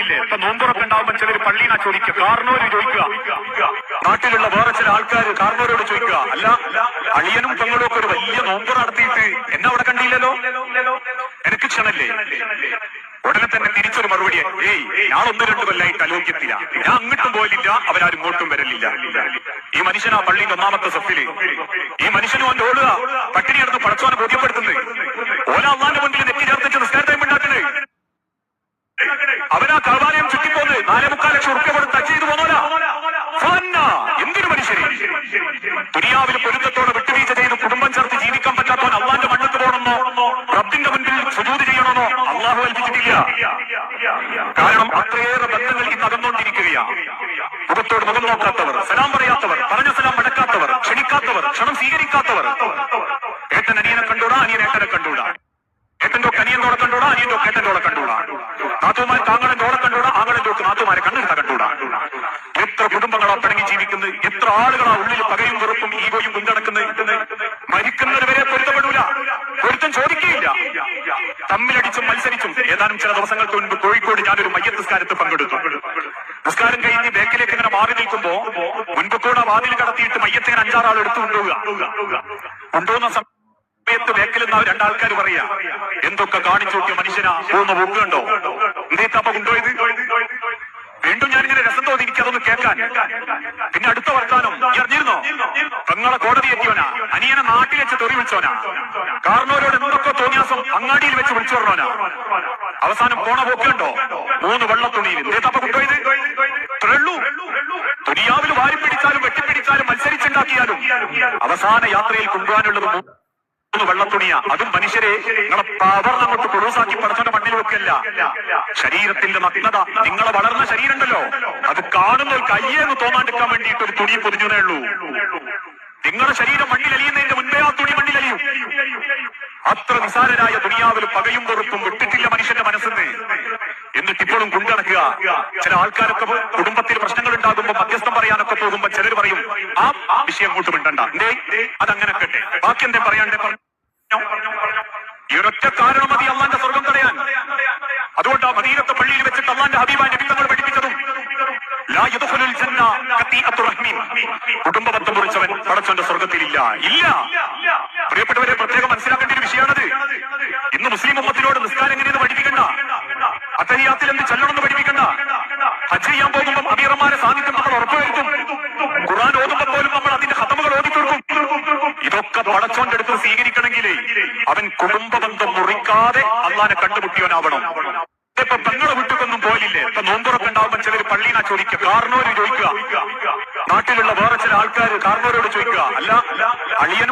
പോലില്ലേ ഇപ്പൊ നോമ്പുറൊക്കെ ഉണ്ടാവുമ്പോ ചിലർ പള്ളിനാ ചോദിക്കുക. കാർണോര് ചോദിക്കുക. നാട്ടിലുള്ള വേറെ ചില ആൾക്കാർ കാർണോരോട് ചോദിക്കുക. അല്ല അളിയനും പെങ്ങളും ഒക്കെ ഒരു വലിയ നോമ്പ് നടത്തിയിട്ട് എന്നെ അവിടെ കണ്ടില്ലല്ലോ? എനിക്ക് ക്ഷണല്ലേ ഉടനെ തന്നെ തിരിച്ചൊരു മറുപടി ഏയ് ഞാൻ ഒന്ന് രണ്ടു കൊല്ലായി തലോക്യത്തില്ല ഞാൻ അങ്ങോട്ടും പോയില്ല അവരാരും ഇങ്ങോട്ടും വരലില്ല. ഈ മനുഷ്യനാ പള്ളിന്റെ ഒന്നാമത്തെ സഫിൽ. ഈ മനുഷ്യനും അവന്റെ ഓടുക. അവനാ കർവാലയം ചുറ്റിപ്പോന്ന് നാലേ മുക്കാൽ ലക്ഷം ഉറുപ്പ്യ ടച്ച് ചെയ്തു പോന്നോല. എന്തൊരു മനുഷ്യരെ? ദുനിയാവിൽ പൊരുത്തത്തോടെ വിട്ടുവീഴ്ച ചെയ്ത് കുടുംബം ചേർത്ത് ജീവിക്കാൻ പറ്റാത്തവൻ അള്ളാന്റെ മണ്ണത്ത് പോകണമെന്നോ? റബ്ബിന്റെ മുൻപിൽ സുജൂതി ചെയ്യണമെന്നോ? അള്ളാഹു ഏൽപ്പിച്ചിട്ടില്ല. കാരണം അത്രയേറെ ബന്ധങ്ങൾ ഇന്ന് അകന്നുകൊണ്ടിരിക്കുകയാണ് മുഖത്തോട് മുഖം നോക്കാത്തവർ സലാം പറയാത്തവർ പറഞ്ഞ സലാം മടക്കാത്തവർ ക്ഷണിക്കാത്തവർ ക്ഷണം സ്വീകരിക്കാത്തവർ. എത്ര ആളുകളാ ഉള്ളിൽ പകയും വെറുപ്പും ഈഗോയും പിന്തുണക്കുന്നത് മരിക്കുന്നവരെ വരെ പൊരുത്തപ്പെടൂല. പൊരുത്തം ചോദിക്കുകയില്ല. തമ്മിലടിച്ചും മത്സരിച്ചും ഏതാനും ചില ദിവസങ്ങൾക്ക് മുൻപ് കോഴിക്കോട് ഞാനൊരു മയ്യ നിസ്കാരത്തിൽ പങ്കെടുത്തു. നിസ്കാരം കഴിഞ്ഞ് ബേക്കിലേക്ക് ഇങ്ങനെ മാറി നിൽക്കുമ്പോ മുൻപ് കൂടെ വാതിൽ കടത്തിയിട്ട് മയ്യത്തിന് അഞ്ചാറാൾ എടുത്തു കൊണ്ടുപോവുക. കൊണ്ടുപോകുന്ന സമയം സമയത്ത് ബേക്കിൽ നിന്ന് രണ്ടാൾക്കാർ പറയാ എന്തൊക്കെ കാണിച്ചു നോക്കിയ മനുഷ്യനാ? പോകുന്ന പോക്കുണ്ടോ? എന്തേത്തപ്പ കൊണ്ടുപോയത്? കേൾക്കാൻ. പിന്നെ അടുത്ത വർത്താനം. അറിഞ്ഞിരുന്നോ പെങ്ങളെ കോടതി എത്തിയോനാ? അനിയനെ നാട്ടിൽ വെച്ച് തെറി വിളിച്ചോനാ? കാർണോരോട് എന്തൊക്കെ തോന്നിയാസം അങ്ങാടിയിൽ വെച്ച് വിളിച്ചു പറഞ്ഞോനാ? അവസാനം പോണ പോക്കുണ്ടോ? മൂന്ന് വെള്ളത്തുണിയിൽ. കൊണ്ടുപോയത് ഇത്രയുള്ളൂ ദുനിയാവിൽ വാരി പിടിച്ചാലും വെട്ടിപ്പിടിച്ചാലും മത്സരിച്ചുണ്ടാക്കിയാലും അവസാന യാത്രയിൽ കൊണ്ടുപോകാനുള്ളത് മൂന്ന് വെള്ളത്തുണിയാ. അതും മനുഷ്യരെ നിങ്ങളെ പവർ അങ്ങോട്ട് കൊളൂസാക്കി പടച്ചോന്റെ മണ്ണിൽ വെക്കല്ല. ശരീരത്തിന്റെ നഗ്നത നിങ്ങളെ വളർന്ന ശരീരമുണ്ടല്ലോ. അത് കാണുന്ന ഒരു കയ്യെന്ന് തോന്നാണ്ടിരിക്കാൻ വേണ്ടിയിട്ട് ഒരു തുണി പൊതിഞ്ഞതേ ഉള്ളൂ. നിങ്ങളുടെ ശരീരം മണ്ണിൽ അലിയുന്നതിന്റെ മുൻപേ ആ തുണി മണ്ണിൽ അലിയും. അത്ര നിസാരരായ ദുനിയാവിൽ പകയും വെറുപ്പും വിട്ടിട്ടില്ല മനുഷ്യന്റെ മനസ്സിന്. എന്നിട്ട് ഇപ്പോഴും കൊണ്ടുനടക്കുക ചില ആൾക്കാരൊക്കെ കുടുംബത്തിൽ പ്രശ്നങ്ങൾ ഉണ്ടാകുമ്പോൾ മധ്യസ്ഥം പറയാനൊക്കെ പോകുമ്പോ ചിലർ പറയും ആ വിഷയം അങ്ങോട്ട് മിണ്ടണ്ട. അതങ്ങനെ കേട്ടെ. ബാക്കി എന്തേ പറയാണ്ടേ? ഈ ഒരൊറ്റ കാരണം മതി അള്ളാന്റെ സ്വർഗം തടയാൻ. അതുകൊണ്ട് മദീനത്തെ പള്ളിയിൽ വെച്ചിട്ട് അള്ളാന്റെ ഹബീബാൻ കുടുംബബന്ധം മുറിച്ചവൻ പടച്ചവന്റെ സ്വർഗത്തിലില്ല ഇല്ല. പ്രിയപ്പെട്ടവരെ പ്രത്യേകം മനസ്സിലാക്കേണ്ട ഒരു വിഷയമാണത് ഇന്ന് മുസ്ലിം ഉമ്മത്തിനോട് നിസ്കാരം എങ്ങനെയെന്ന് പഠിപ്പിക്കണ്ട. അത്തഹിയാത്തിൽ എന്ത് ചെല്ലണമെന്ന് പഠിപ്പിക്കണ്ട. ഹജ്ജ് ചെയ്യാൻ പോകുമ്പോൾ അമീറന്മാരെ സാന്നിധ്യം നമ്മൾ ഉറപ്പുവരുത്തും. ഖുറാൻ ഓതുമ്പോൾ പോലും നമ്മൾ അതിന്റെ ഹതമുകൾ ഓതിക്കൊടുക്കും ഇതൊക്കെ പടച്ചോന്റെ അടുത്ത് സ്വീകരിക്കണമെങ്കിൽ അവൻ കുടുംബ ബന്ധം മുറിക്കാതെ അള്ളാനെ കണ്ടുമുട്ടിയവനാവണം. ഇപ്പൊ തങ്ങളെ വിട്ടുകൊന്നും പോയില്ലേ ഇപ്പൊ പള്ളിനാ ചോദിക്കുക. കാർണോര് ചോദിക്കുക. നാട്ടിലുള്ള വേറെ ചില ആൾക്കാർ കാർണോരോട് ചോദിക്കുക. അല്ല അളിയനും